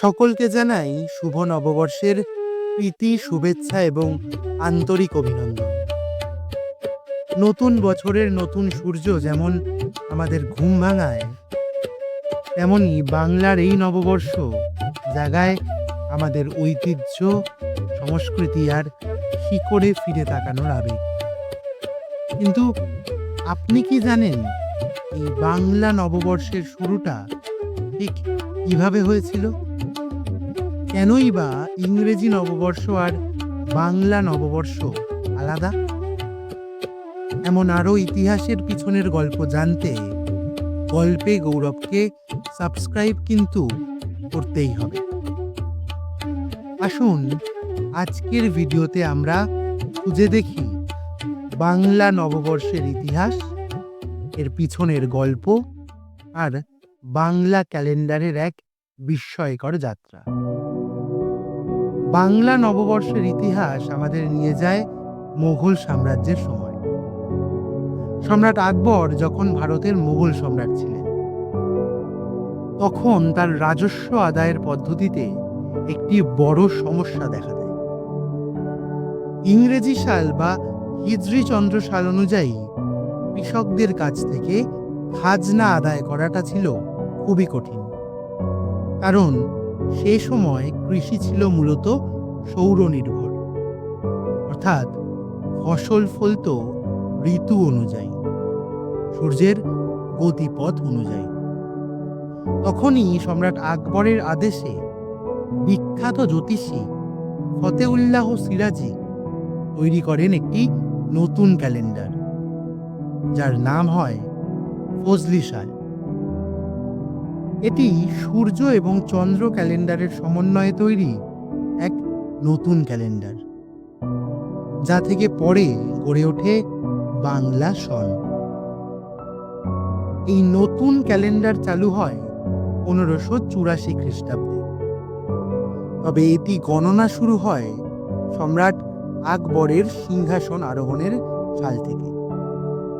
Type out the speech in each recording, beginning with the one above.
সকলকে জানাই শুভ নববর্ষের প্রীতি, শুভেচ্ছা এবং আন্তরিক অভিনন্দন। নতুন বছরের নতুন সূর্য যেমন আমাদের ঘুম ভাঙায় তেমনই বাংলার এই নববর্ষ জাগায় আমাদের ঐতিহ্য, সংস্কৃতি আর শিকড়ে ফিরে তাকানোর আবেগ। কিন্তু আপনি কি জানেন, এই বাংলা নববর্ষের শুরুটা ঠিক কীভাবে হয়েছিল? কেনই বা ইংরেজি নববর্ষ আর বাংলা নববর্ষ আলাদা? এমন আরও ইতিহাসের পিছনের গল্প জানতে গল্পে গৌরবকে সাবস্ক্রাইব কিন্তু করতেই হবে। আসুন আজকের ভিডিওতে আমরা খুঁজে দেখি বাংলা নববর্ষের ইতিহাস, এর পিছনের গল্প আর বাংলা ক্যালেন্ডারের এক বিস্ময়কর যাত্রা। বাংলা নববর্ষের ইতিহাস আমাদের নিয়ে যায় মোগল সাম্রাজ্যের সময়। সম্রাট আকবর যখন ভারতের মোগল সম্রাট ছিলেন, তখন তার রাজস্ব আদায়ের পদ্ধতিতে একটি বড় সমস্যা দেখা দেয়। ইংরেজি সাল বা হিজরি চন্দ্র সাল অনুযায়ী কৃষকদের কাছ থেকে খাজনা আদায় করাটা ছিল খুবই কঠিন। কারণ সে সময় কৃষি ছিল মূলত সৌর নির্ভর অর্থাৎ ফসল ফলত ঋতু অনুযায়ী, সূর্যের গতিপথ অনুযায়ী। তখনই সম্রাট আকবরের আদেশে বিখ্যাত জ্যোতিষী ফতেউল্লাহ সিরাজি তৈরি করেন একটি নতুন ক্যালেন্ডার, যার নাম হয় ফজলি এটি সূর্য এবং চন্দ্র ক্যালেন্ডারের সমন্বয়ে তৈরি এক নতুন ক্যালেন্ডার, যা থেকে পরে গড়ে ওঠে বাংলা সন। এই নতুন ক্যালেন্ডার চালু হয় পনেরোশো চুরাশি খ্রিস্টাব্দে। তবে এটি গণনা শুরু হয় সম্রাট আকবরের সিংহাসন আরোহণের সাল থেকে,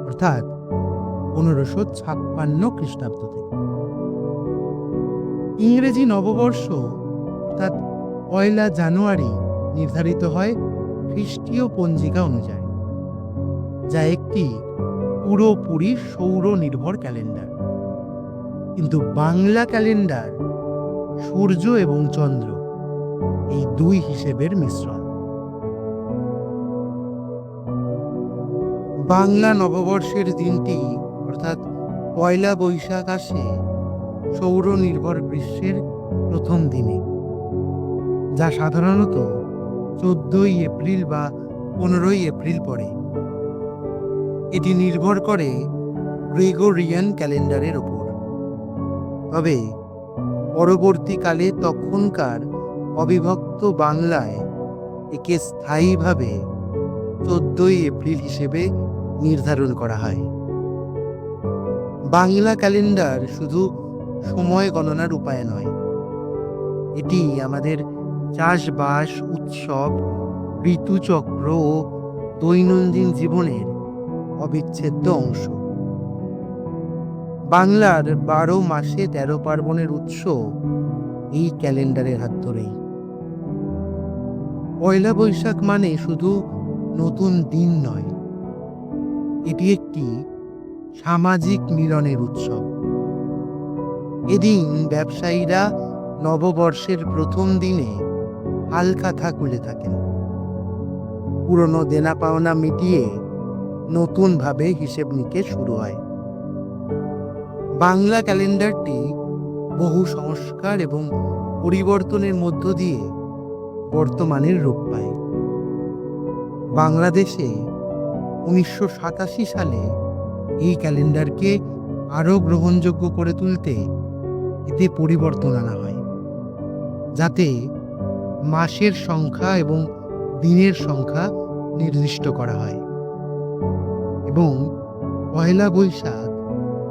অর্থাৎ পনেরোশো ছাপ্পান্ন খ্রিস্টাব্দ থেকে। ইংরেজি নববর্ষ, অর্থাৎ পয়লা জানুয়ারি নির্ধারিত হয় খ্রিস্টীয় পঞ্জিকা অনুযায়ী, যা একটি পুরোপুরি সৌর নির্ভর ক্যালেন্ডার। কিন্তু বাংলা ক্যালেন্ডার, সূর্য এবং চন্দ্র এই দুই হিসেবের মিশ্রণ। বাংলা নববর্ষের দিনটি, অর্থাৎ পয়লা বৈশাখ আসে সৌর নির্ভর গ্রীষ্মের প্রথম দিনে, যা সাধারণত চোদ্দই এপ্রিল বা পনেরোই এপ্রিল পড়ে। এটি নির্ভর করে গ্রেগোরিয়ান ক্যালেন্ডারের ওপর। তবে পরবর্তীকালে তখনকার অবিভক্ত বাংলায় একে স্থায়ীভাবে চোদ্দই এপ্রিল হিসেবে নির্ধারণ করা হয়। বাংলা ক্যালেন্ডার শুধু সময় গণনার উপায় নয়। এটি আমাদের চাষবাস, উৎসব, ঋতুচক্র ও দৈনন্দিন জীবনের অবিচ্ছেদ্য অংশ। বাংলার বারো মাসে তেরো পার্বণের উৎস এই ক্যালেন্ডারের হাত ধরেই। পয়লা বৈশাখ মানে শুধু নতুন দিন নয়, এটি একটি সামাজিক মিলনের উৎসব। এদিন ব্যবসায়ীরা নববর্ষের প্রথম দিনে হালকাথা খুলে থাকেন। পুরনো দেনা পাওনা মিটিয়ে নতুনভাবে হিসেব নিকেশ শুরু হয়। বাংলা ক্যালেন্ডারটি বহু সংস্কার এবং পরিবর্তনের মধ্য দিয়ে বর্তমানের রূপ পায়। বাংলাদেশে উনিশশো সাতাশি সালে এই ক্যালেন্ডারকে আরও গ্রহণযোগ্য করে তুলতে এতে পরিবর্তন আনা হয়। যাতে মাসের সংখ্যা এবং দিনের সংখ্যা নির্দিষ্ট করা হয়। এবং পয়লা বৈশাখ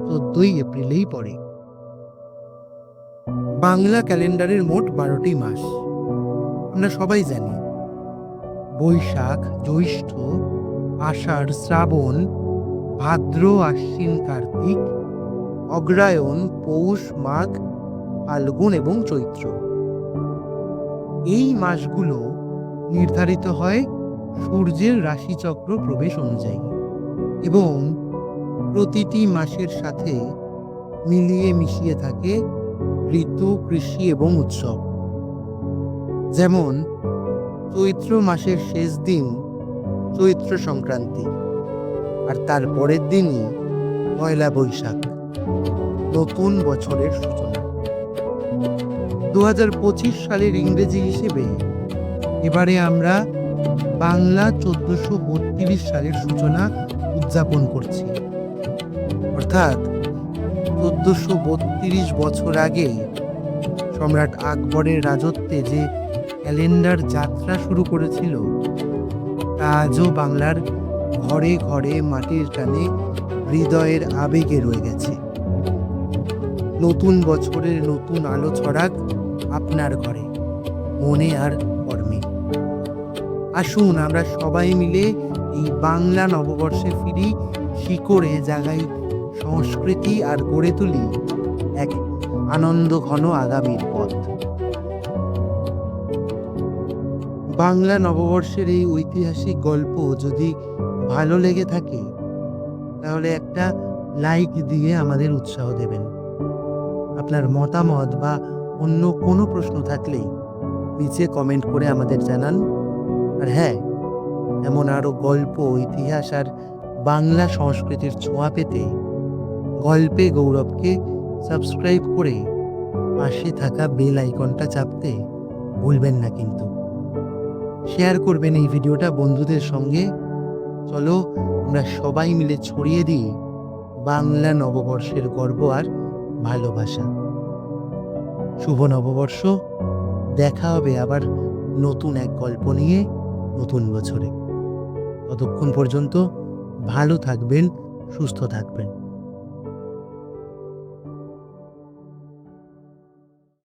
চোদ্দই এপ্রিলেই পড়ে। বাংলা ক্যালেন্ডারের মোট বারোটি মাস। আমরা সবাই জানি, বৈশাখ, জ্যৈষ্ঠ, আষাঢ়, শ্রাবণ, ভাদ্র, আশ্বিন, কার্তিক অগ্রায়ণ, পৌষ, মাঘ, ফাল্গুন এবং চৈত্র। এই মাসগুলো নির্ধারিত হয় সূর্যের রাশিচক্র প্রবেশ অনুযায়ী এবং প্রতিটি মাসের সাথে মিলিয়ে মিশিয়ে থাকে ঋতু, কৃষি এবং উৎসব। যেমন, চৈত্র মাসের শেষ দিন চৈত্র সংক্রান্তি, আর তার পরের দিনই পয়লা বৈশাখ। নতুন বছরের সূচনা। দু হাজার পঁচিশ সালের ইংরেজি হিসেবে এবারে আমরা বাংলা চোদ্দশো বত্রিশ সালের সূচনা উদযাপন করছি। অর্থাৎ চোদ্দশো বত্রিশ বছর আগে সম্রাট আকবরের রাজত্বে যে ক্যালেন্ডার যাত্রা শুরু করেছিল, তা আজও বাংলার ঘরে ঘরে মাটির টানে হৃদয়ের আবেগে রয়ে গেছে। নতুন বছরের নতুন আলো ছড়াক আপনার ঘরে। মনে আর কর্মে। আসুন, আমরা সবাই মিলে এই বাংলা নববর্ষে ফিরি, শিকড়ে জাগাই সংস্কৃতি আর গড়ে তুলি এক আনন্দ ঘন আগামীর পথ। বাংলা নববর্ষের এই ঐতিহাসিক গল্প যদি ভালো লেগে থাকে, তাহলে একটা লাইক দিয়ে আমাদের উৎসাহ দেবেন। আপনার মতামত বা অন্য কোনো প্রশ্ন থাকলেই নিচে কমেন্ট করে আমাদের জানান। আর হ্যাঁ এমন আরও গল্প, ইতিহাস আর বাংলা সংস্কৃতির ছোঁয়া পেতে গল্পে গৌরবকে সাবস্ক্রাইব করে পাশে থাকা বেল আইকনটা চাপতে ভুলবেন না কিন্তু। শেয়ার করবেন এই ভিডিওটা বন্ধুদের সঙ্গে। চলো আমরা সবাই মিলে ছড়িয়ে দিই বাংলা নববর্ষের গর্ব আর ভালোবাসা। শুভ নববর্ষ। দেখা হবে আবার নতুন এক গল্প নিয়ে নতুন বছরে। ততক্ষণ পর্যন্ত ভালো থাকবেন, সুস্থ থাকবেন।